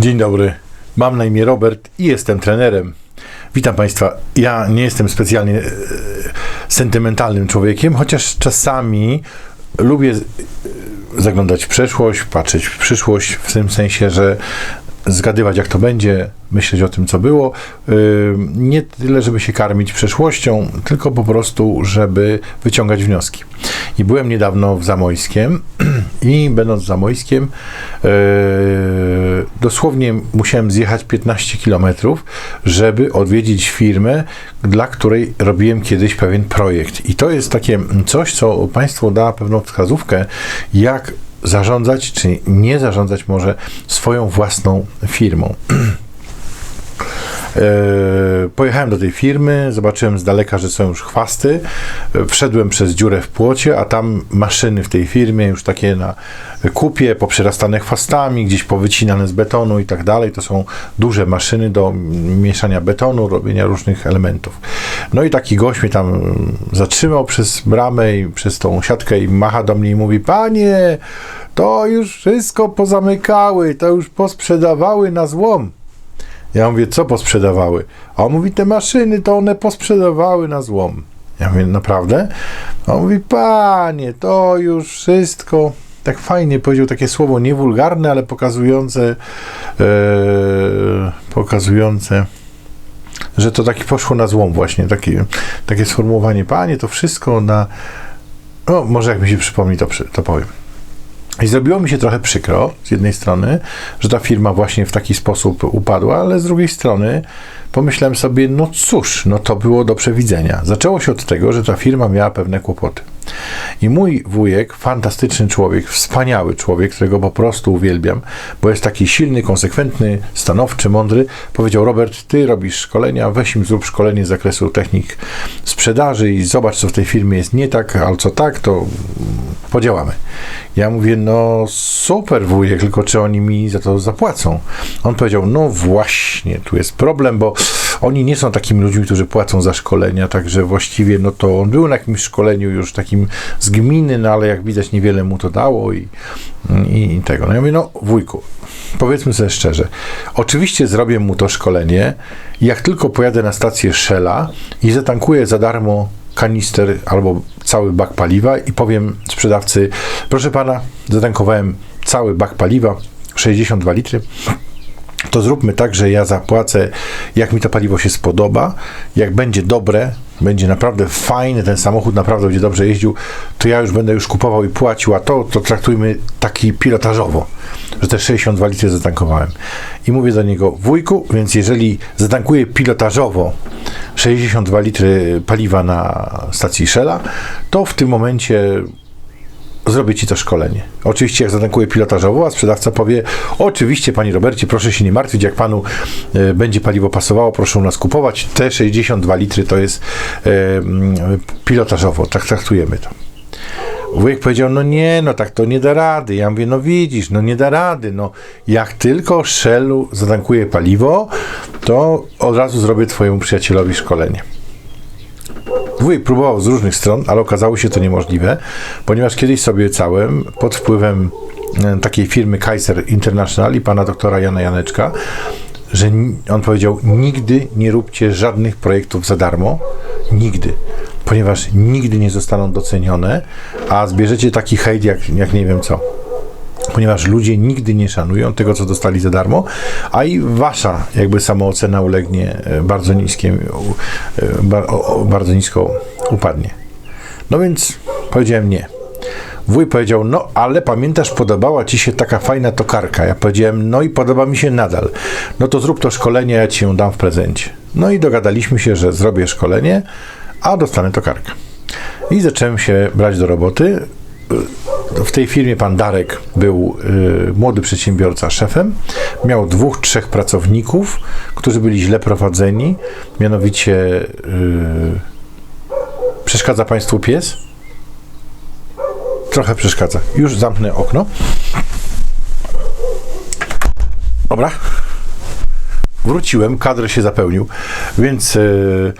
Dzień dobry. Mam na imię Robert i jestem trenerem. Witam Państwa. Ja nie jestem specjalnie e, sentymentalnym człowiekiem, chociaż czasami lubię e, zaglądać w przeszłość, patrzeć w przyszłość, w tym sensie, że zgadywać jak to będzie, myśleć o tym, co było. Yy, Nie tyle, żeby się karmić przeszłością, tylko po prostu, żeby wyciągać wnioski. I byłem niedawno w Zamojskiem i będąc w Zamojskiem yy, dosłownie musiałem zjechać 15 kilometrów, żeby odwiedzić firmę, dla której robiłem kiedyś pewien projekt. I to jest takie coś, co Państwu da pewną wskazówkę, jak zarządzać, czy nie zarządzać może swoją własną firmą. E, Pojechałem do tej firmy, zobaczyłem z daleka, że są już chwasty. Wszedłem przez dziurę w płocie, a tam maszyny w tej firmie już takie na kupie, poprzerastane chwastami, gdzieś powycinane z betonu i tak dalej. To są duże maszyny do mieszania betonu, robienia różnych elementów. No i taki gość mnie tam zatrzymał przez bramę i przez tą siatkę i macha do mnie i mówi, panie, to już wszystko pozamykały, to już posprzedawały na złom. Ja mówię, co posprzedawały? A on mówi, te maszyny to one posprzedawały na złom. Ja mówię, naprawdę? A on mówi, panie, to już wszystko. Tak fajnie powiedział takie słowo, niewulgarne, ale pokazujące, e, pokazujące, że to taki poszło na złom właśnie, takie, takie sformułowanie, panie, to wszystko na, no może jak mi się przypomni, to, to powiem. I zrobiło mi się trochę przykro z jednej strony, że ta firma właśnie w taki sposób upadła, ale z drugiej strony pomyślałem sobie, no cóż, no to było do przewidzenia. Zaczęło się od tego, że ta firma miała pewne kłopoty. I mój wujek, fantastyczny człowiek, wspaniały człowiek, którego po prostu uwielbiam, bo jest taki silny, konsekwentny, stanowczy, mądry, powiedział: Robert, ty robisz szkolenia, weź im zrób szkolenie z zakresu technik sprzedaży i zobacz, co w tej firmie jest nie tak, ale co tak, to podziałamy. Ja mówię, no super wujek, tylko czy oni mi za to zapłacą? On powiedział, no właśnie, tu jest problem, bo oni nie są takimi ludźmi, którzy płacą za szkolenia, także właściwie, no to on był na jakimś szkoleniu już takim z gminy, no ale jak widać niewiele mu to dało i, i, i tego. No ja mówię, no wujku, powiedzmy sobie szczerze, oczywiście zrobię mu to szkolenie, jak tylko pojadę na stację Shella i zatankuję za darmo kanister albo cały bak paliwa i powiem sprzedawcy, proszę pana, zatankowałem cały bak paliwa, 62 litry, to zróbmy tak, że ja zapłacę, jak mi to paliwo się spodoba, jak będzie dobre, będzie naprawdę fajny, ten samochód naprawdę będzie dobrze jeździł, to ja już będę już kupował i płacił, a to, to traktujmy taki pilotażowo, że te 62 litry zatankowałem. I mówię do niego, wujku, więc jeżeli zatankuję pilotażowo 62 litry paliwa na stacji Shella, to w tym momencie zrobię ci to szkolenie. Oczywiście jak zatankuję pilotażowo, a sprzedawca powie, oczywiście panie Robercie, proszę się nie martwić, jak panu e, będzie paliwo pasowało, proszę u nas kupować. Te 62 litry to jest e, pilotażowo, tak traktujemy to. Wujek powiedział, no nie, no tak to nie da rady. Ja mówię, no widzisz, no nie da rady. No jak tylko Shellu zatankuje paliwo, to od razu zrobię twojemu przyjacielowi szkolenie. Wujek próbował z różnych stron, ale okazało się to niemożliwe, ponieważ kiedyś sobie obiecałem pod wpływem e, takiej firmy Kaiser International i pana doktora Jana Janeczka, że on powiedział, nigdy nie róbcie żadnych projektów za darmo, nigdy, ponieważ nigdy nie zostaną docenione, a zbierzecie taki hejt jak, jak nie wiem co ponieważ ludzie nigdy nie szanują tego, co dostali za darmo, a i wasza jakby samoocena ulegnie e, bardzo niskie, e, bardzo nisko upadnie. No więc powiedziałem nie. Wuj powiedział, no ale pamiętasz, podobała ci się taka fajna tokarka. Ja powiedziałem, no i podoba mi się nadal. No to zrób to szkolenie, ja ci ją dam w prezencie. No i dogadaliśmy się, że zrobię szkolenie, a dostanę tokarkę. I zacząłem się brać do roboty w tej firmie pan Darek był y, młody przedsiębiorca szefem. Miał dwóch, trzech pracowników, którzy byli źle prowadzeni. Mianowicie y, przeszkadza państwu pies? Trochę przeszkadza. Już zamknę okno. Dobra. Wróciłem, kadr się zapełnił, więc y,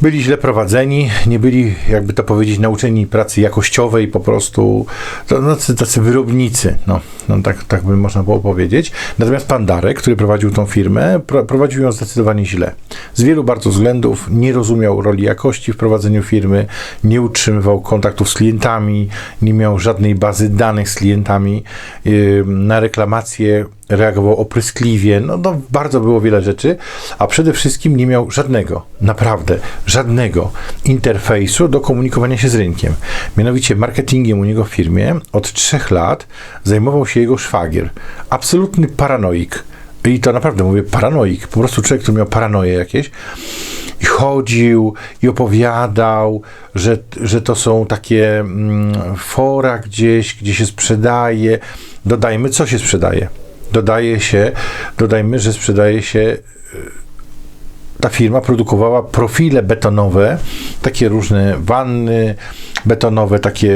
byli źle prowadzeni, nie byli, jakby to powiedzieć, nauczeni pracy jakościowej, po prostu to, no, tacy, wyrobnicy, no, no tak, tak by można było powiedzieć. Natomiast pan Darek, który prowadził tą firmę, pro, prowadził ją zdecydowanie źle. Z wielu bardzo względów nie rozumiał roli jakości w prowadzeniu firmy, nie utrzymywał kontaktów z klientami, nie miał żadnej bazy danych z klientami, yy, na reklamacje reagował opryskliwie, no, no bardzo było wiele rzeczy, a przede wszystkim nie miał żadnego, naprawdę żadnego interfejsu do komunikowania się z rynkiem. Mianowicie marketingiem u niego w firmie od trzech lat zajmował się jego szwagier. Absolutny paranoik. I to naprawdę mówię paranoik, po prostu człowiek, który miał paranoje jakieś i chodził i opowiadał, że, że to są takie mm, fora gdzieś, gdzie się sprzedaje. Dodajmy, co się sprzedaje dodaje się, dodajmy, że sprzedaje się y, ta firma produkowała profile betonowe, takie różne wanny betonowe, takie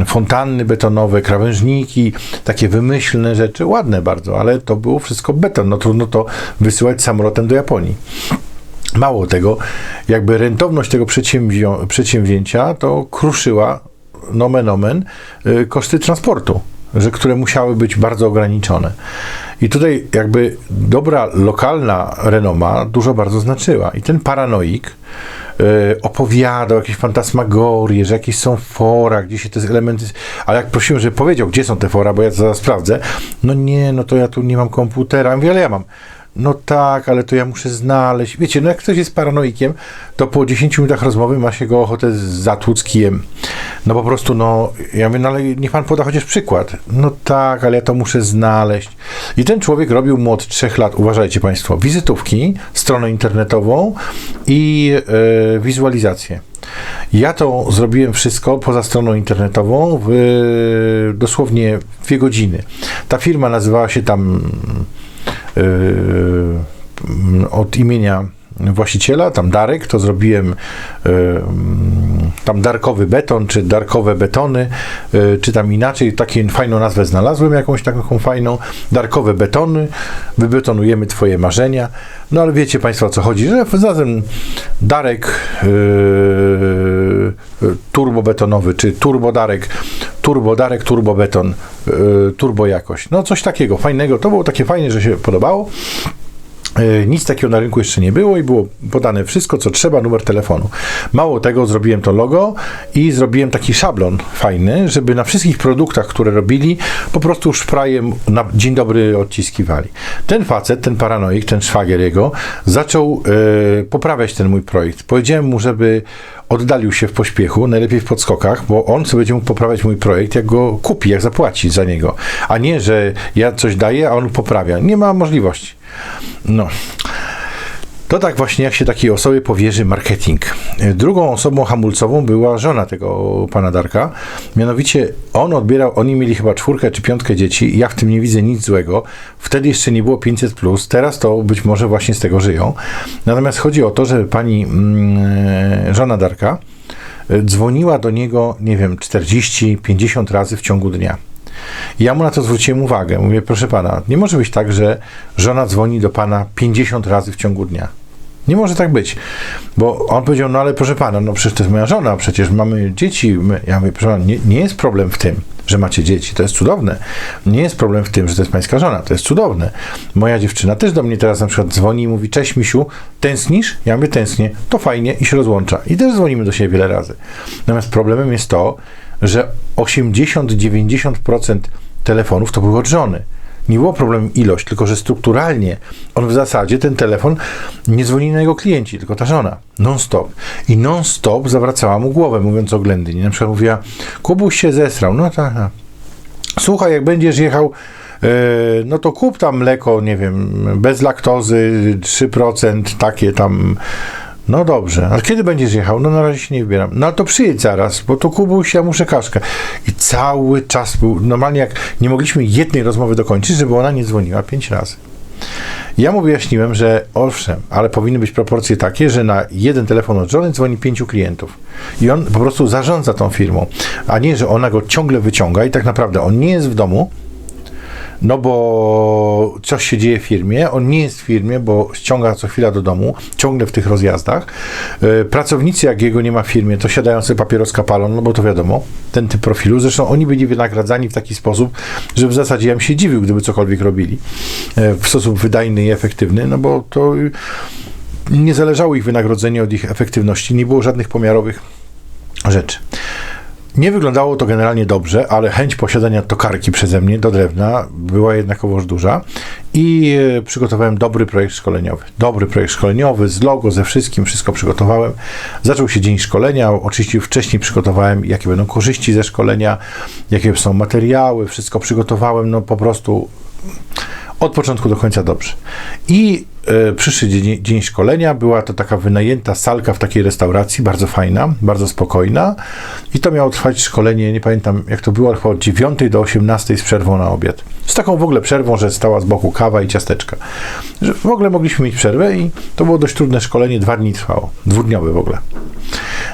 y, fontanny betonowe, krawężniki, takie wymyślne rzeczy, ładne bardzo, ale to było wszystko beton. No trudno to wysyłać samolotem do Japonii. Mało tego, jakby rentowność tego przedsięwzięcia to kruszyła nomen omen koszty transportu że które musiały być bardzo ograniczone. I tutaj jakby dobra lokalna renoma dużo bardzo znaczyła. I ten paranoik yy, opowiadał jakieś fantasmagorie, że jakieś są fora, gdzie się te elementy... Ale jak prosiłem, żeby powiedział, gdzie są te fora, bo ja to zaraz sprawdzę, no nie, no to ja tu nie mam komputera. Ja mówię, ale ja mam no tak, ale to ja muszę znaleźć. Wiecie, no jak ktoś jest paranoikiem, to po 10 minutach rozmowy ma się go ochotę zatłuc kijem. No po prostu, no, ja mówię, no ale niech pan poda chociaż przykład. No tak, ale ja to muszę znaleźć. I ten człowiek robił mu od 3 lat, uważajcie państwo, wizytówki, stronę internetową i yy, wizualizację. Ja to zrobiłem wszystko poza stroną internetową w dosłownie dwie godziny. Ta firma nazywała się tam od imienia właściciela, tam Darek, to zrobiłem y, tam darkowy beton, czy darkowe betony, y, czy tam inaczej, taką fajną nazwę znalazłem, jakąś taką fajną, darkowe betony, wybetonujemy twoje marzenia, no ale wiecie Państwo o co chodzi, że zatem Darek yy, turbobetonowy, czy turbodarek, turbodarek, turbobeton, yy, turbo jakość, no coś takiego fajnego, to było takie fajne, że się podobało, nic takiego na rynku jeszcze nie było i było podane wszystko, co trzeba, numer telefonu. Mało tego, zrobiłem to logo i zrobiłem taki szablon fajny, żeby na wszystkich produktach, które robili, po prostu szprajem na dzień dobry odciskiwali. Ten facet, ten paranoik, ten szwagier jego, zaczął e, poprawiać ten mój projekt. Powiedziałem mu, żeby oddalił się w pośpiechu, najlepiej w podskokach, bo on sobie będzie mógł poprawiać mój projekt, jak go kupi, jak zapłaci za niego, a nie, że ja coś daję, a on poprawia. Nie ma możliwości. No. To tak właśnie, jak się takiej osobie powierzy marketing. Drugą osobą hamulcową była żona tego pana Darka. Mianowicie on odbierał, oni mieli chyba czwórkę czy piątkę dzieci. Ja w tym nie widzę nic złego. Wtedy jeszcze nie było 500, plus, teraz to być może właśnie z tego żyją. Natomiast chodzi o to, że pani mm, żona Darka e, dzwoniła do niego, nie wiem, 40-50 razy w ciągu dnia. Ja mu na to zwróciłem uwagę. Mówię, proszę pana, nie może być tak, że żona dzwoni do pana 50 razy w ciągu dnia. Nie może tak być. Bo on powiedział, no ale proszę pana, no przecież to jest moja żona, przecież mamy dzieci. Ja mówię, proszę pana, nie, nie jest problem w tym, że macie dzieci. To jest cudowne. Nie jest problem w tym, że to jest pańska żona. To jest cudowne. Moja dziewczyna też do mnie teraz na przykład dzwoni i mówi, cześć misiu, tęsknisz? Ja mówię, tęsknię. To fajnie i się rozłącza. I też dzwonimy do siebie wiele razy. Natomiast problemem jest to, że 80-90% telefonów to były od żony. Nie było problemu ilość, tylko że strukturalnie on w zasadzie ten telefon nie dzwoni na jego klienci, tylko ta żona. Non-stop. I non-stop zawracała mu głowę, mówiąc oględnie. Na przykład mówiła, Kubuś się zesrał. No tak. Ta. Słuchaj, jak będziesz jechał e, no to kup tam mleko, nie wiem, bez laktozy, 3%, takie tam no dobrze, ale kiedy będziesz jechał? No na razie się nie wybieram. No to przyjedź zaraz, bo to Kubuś, ja muszę kaszkę. I cały czas był, normalnie jak nie mogliśmy jednej rozmowy dokończyć, żeby ona nie dzwoniła pięć razy. Ja mu wyjaśniłem, że owszem, ale powinny być proporcje takie, że na jeden telefon od żony dzwoni pięciu klientów. I on po prostu zarządza tą firmą, a nie, że ona go ciągle wyciąga i tak naprawdę on nie jest w domu, no bo coś się dzieje w firmie, on nie jest w firmie, bo ściąga co chwila do domu, ciągle w tych rozjazdach. E, Pracownicy, jak jego nie ma w firmie, to siadają sobie papieroska palą, no bo to wiadomo, ten typ profilu. Zresztą oni byli wynagradzani w taki sposób, że w zasadzie ja bym się dziwił, gdyby cokolwiek robili e, w sposób wydajny i efektywny, no bo to nie zależało ich wynagrodzenie od ich efektywności, nie było żadnych pomiarowych rzeczy. Nie wyglądało to generalnie dobrze, ale chęć posiadania tokarki przeze mnie do drewna była jednakowoż duża i e, przygotowałem dobry projekt szkoleniowy. Dobry projekt szkoleniowy z logo, ze wszystkim, wszystko przygotowałem. Zaczął się dzień szkolenia. Oczywiście wcześniej przygotowałem, jakie będą korzyści ze szkolenia, jakie są materiały, wszystko przygotowałem. No po prostu od początku do końca dobrze. I przyszły dzień, dzień szkolenia, była to taka wynajęta salka w takiej restauracji, bardzo fajna, bardzo spokojna. I to miało trwać szkolenie, nie pamiętam jak to było, chyba od 9 do 18 z przerwą na obiad. Z taką w ogóle przerwą, że stała z boku kawa i ciasteczka. Że w ogóle mogliśmy mieć przerwę i to było dość trudne szkolenie, dwa dni trwało, dwudniowe w ogóle.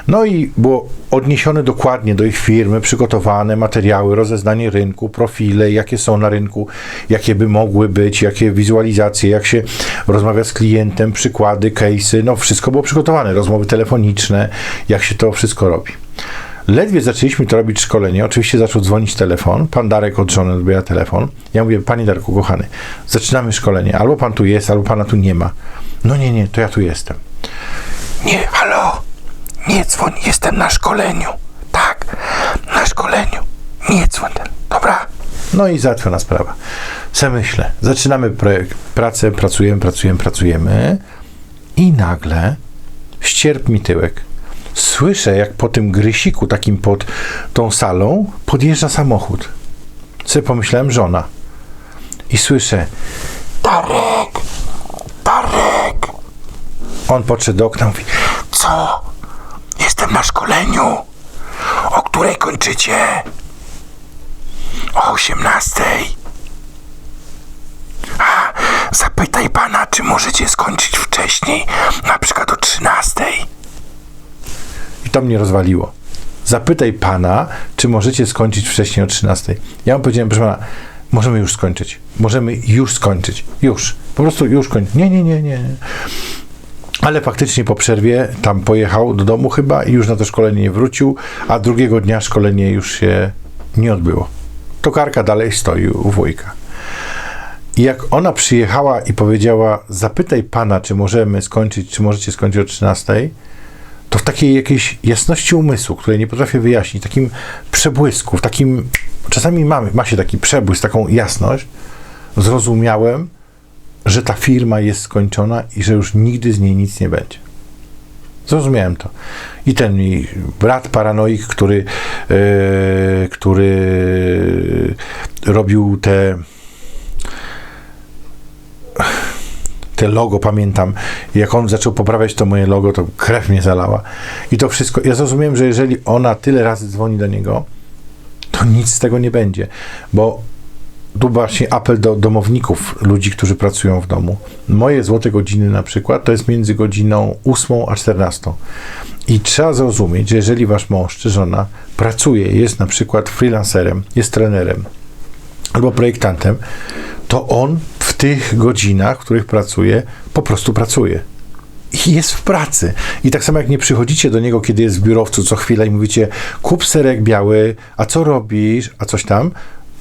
No i było odniesione dokładnie do ich firmy, przygotowane materiały, rozeznanie rynku, profile, jakie są na rynku, jakie by mogły być, jakie wizualizacje, jak się rozmawia z klientem, przykłady, case'y, no wszystko było przygotowane, rozmowy telefoniczne, jak się to wszystko robi. Ledwie zaczęliśmy to robić szkolenie, oczywiście zaczął dzwonić telefon, pan Darek od żony odbiera telefon. Ja mówię, panie Darku, kochany, zaczynamy szkolenie, albo pan tu jest, albo pana tu nie ma. No nie, nie, to ja tu jestem. Nie, halo, nie dzwoń, jestem na szkoleniu. Tak, na szkoleniu. Nie dzwoń, dobra? No i załatwiona sprawa. Se myślę, zaczynamy projekt, pracę, pracujemy, pracujemy, pracujemy i nagle ścierp mi tyłek. Słyszę, jak po tym grysiku takim pod tą salą podjeżdża samochód. Sobie pomyślałem, żona. I słyszę, Darek, Darek. On podszedł do okna, mówi, co? Jestem na szkoleniu. O której kończycie? O 18. A, zapytaj pana, czy możecie skończyć wcześniej, na przykład o 13. I to mnie rozwaliło. Zapytaj pana, czy możecie skończyć wcześniej o 13. Ja mu powiedziałem, proszę pana, możemy już skończyć. Możemy już skończyć. Już. Po prostu już kończyć. Nie, nie, nie, nie. Ale faktycznie po przerwie tam pojechał do domu chyba i już na to szkolenie nie wrócił, a drugiego dnia szkolenie już się nie odbyło. Tokarka dalej stoi u wujka. I jak ona przyjechała i powiedziała, zapytaj pana, czy możemy skończyć, czy możecie skończyć o 13, to w takiej jakiejś jasności umysłu, której nie potrafię wyjaśnić, takim przebłysku, w takim, czasami mamy, ma się taki przebłysk, taką jasność, zrozumiałem, że ta firma jest skończona i że już nigdy z niej nic nie będzie. Zrozumiałem to. I ten mi brat paranoik, który, e, który robił te te logo, pamiętam, jak on zaczął poprawiać to moje logo, to krew mnie zalała. I to wszystko. Ja zrozumiałem, że jeżeli ona tyle razy dzwoni do niego, to nic z tego nie będzie, bo tu właśnie apel do domowników, ludzi, którzy pracują w domu. Moje złote godziny na przykład to jest między godziną 8 a 14. I trzeba zrozumieć, że jeżeli wasz mąż czy żona pracuje, jest na przykład freelancerem, jest trenerem albo projektantem, to on w tych godzinach, w których pracuje, po prostu pracuje. I jest w pracy. I tak samo jak nie przychodzicie do niego, kiedy jest w biurowcu co chwilę i mówicie, kup serek biały, a co robisz, a coś tam,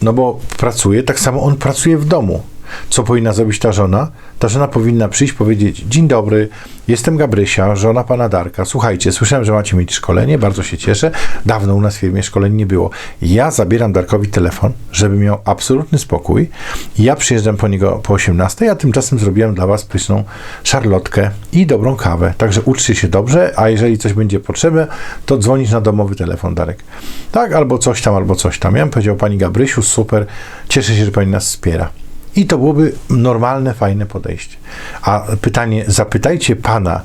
no bo pracuje, tak samo on pracuje w domu. Co powinna zrobić ta żona? Ta żona powinna przyjść, powiedzieć: Dzień dobry, jestem Gabrysia, żona pana Darka. Słuchajcie, słyszałem, że macie mieć szkolenie, bardzo się cieszę. Dawno u nas w firmie szkoleń nie było. Ja zabieram Darkowi telefon, żeby miał absolutny spokój. Ja przyjeżdżam po niego po 18, a tymczasem zrobiłem dla was pyszną szarlotkę i dobrą kawę. Także uczcie się dobrze, a jeżeli coś będzie potrzebne, to dzwonisz na domowy telefon, Darek. Tak, albo coś tam, albo coś tam. Ja bym powiedział pani Gabrysiu, super, cieszę się, że pani nas wspiera. I to byłoby normalne, fajne podejście. A pytanie, zapytajcie pana,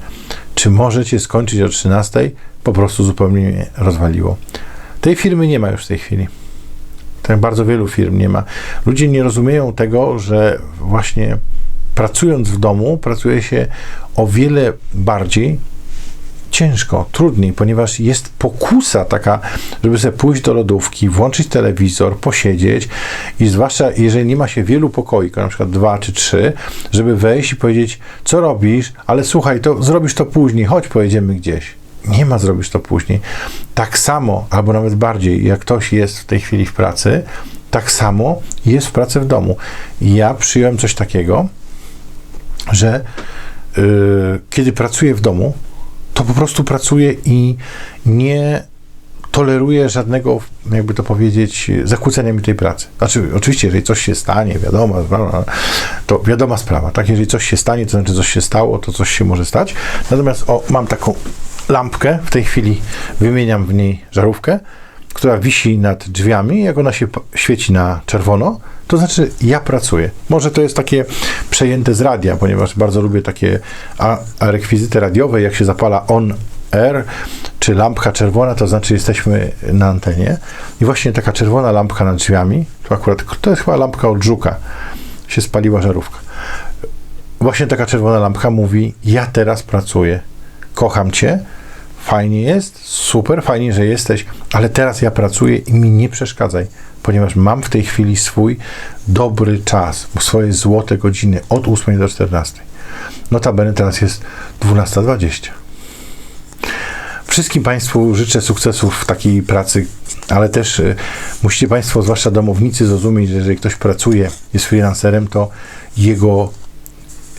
czy możecie skończyć o 13, po prostu zupełnie mnie rozwaliło. Tej firmy nie ma już w tej chwili. Tak bardzo wielu firm nie ma. Ludzie nie rozumieją tego, że właśnie pracując w domu, pracuje się o wiele bardziej ciężko, trudniej, ponieważ jest pokusa taka, żeby sobie pójść do lodówki, włączyć telewizor, posiedzieć i zwłaszcza jeżeli nie ma się wielu pokoi, na przykład dwa czy trzy, żeby wejść i powiedzieć, co robisz, ale słuchaj, to zrobisz to później, chodź pojedziemy gdzieś. Nie ma zrobisz to później. Tak samo, albo nawet bardziej, jak ktoś jest w tej chwili w pracy, tak samo jest w pracy w domu. Ja przyjąłem coś takiego, że yy, kiedy pracuję w domu, to po prostu pracuję i nie toleruję żadnego, jakby to powiedzieć, zakłócenia mi tej pracy. Znaczy, oczywiście, jeżeli coś się stanie, wiadomo, to wiadoma sprawa, tak? Jeżeli coś się stanie, to znaczy coś się stało, to coś się może stać. Natomiast o, mam taką lampkę, w tej chwili wymieniam w niej żarówkę, która wisi nad drzwiami, jak ona się świeci na czerwono, to znaczy ja pracuję. Może to jest takie przejęte z radia, ponieważ bardzo lubię takie a, rekwizyty radiowe, jak się zapala on air, czy lampka czerwona, to znaczy jesteśmy na antenie. I właśnie taka czerwona lampka nad drzwiami, to akurat to jest chyba lampka od żuka, się spaliła żarówka. Właśnie taka czerwona lampka mówi: Ja teraz pracuję, kocham cię, fajnie jest, super, fajnie, że jesteś, ale teraz ja pracuję i mi nie przeszkadzaj, ponieważ mam w tej chwili swój dobry czas, swoje złote godziny od 8 do 14. Notabene teraz jest 12.20. Wszystkim Państwu życzę sukcesów w takiej pracy, ale też y, musicie Państwo, zwłaszcza domownicy, zrozumieć, że jeżeli ktoś pracuje, jest freelancerem, to jego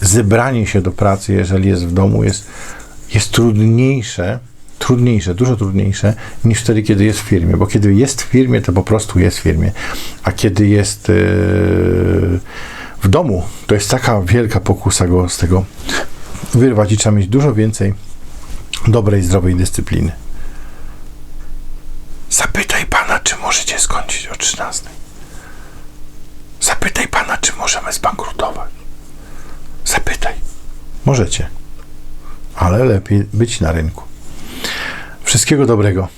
zebranie się do pracy, jeżeli jest w domu, jest, jest trudniejsze, trudniejsze, dużo trudniejsze niż wtedy, kiedy jest w firmie, bo kiedy jest w firmie, to po prostu jest w firmie, a kiedy jest yy, w domu, to jest taka wielka pokusa go z tego wyrwać i trzeba mieć dużo więcej dobrej, zdrowej dyscypliny. Zapytaj pana, czy możecie skończyć o 13. Zapytaj pana, czy możemy zbankrutować. Zapytaj. Możecie, ale lepiej być na rynku. Wszystkiego dobrego.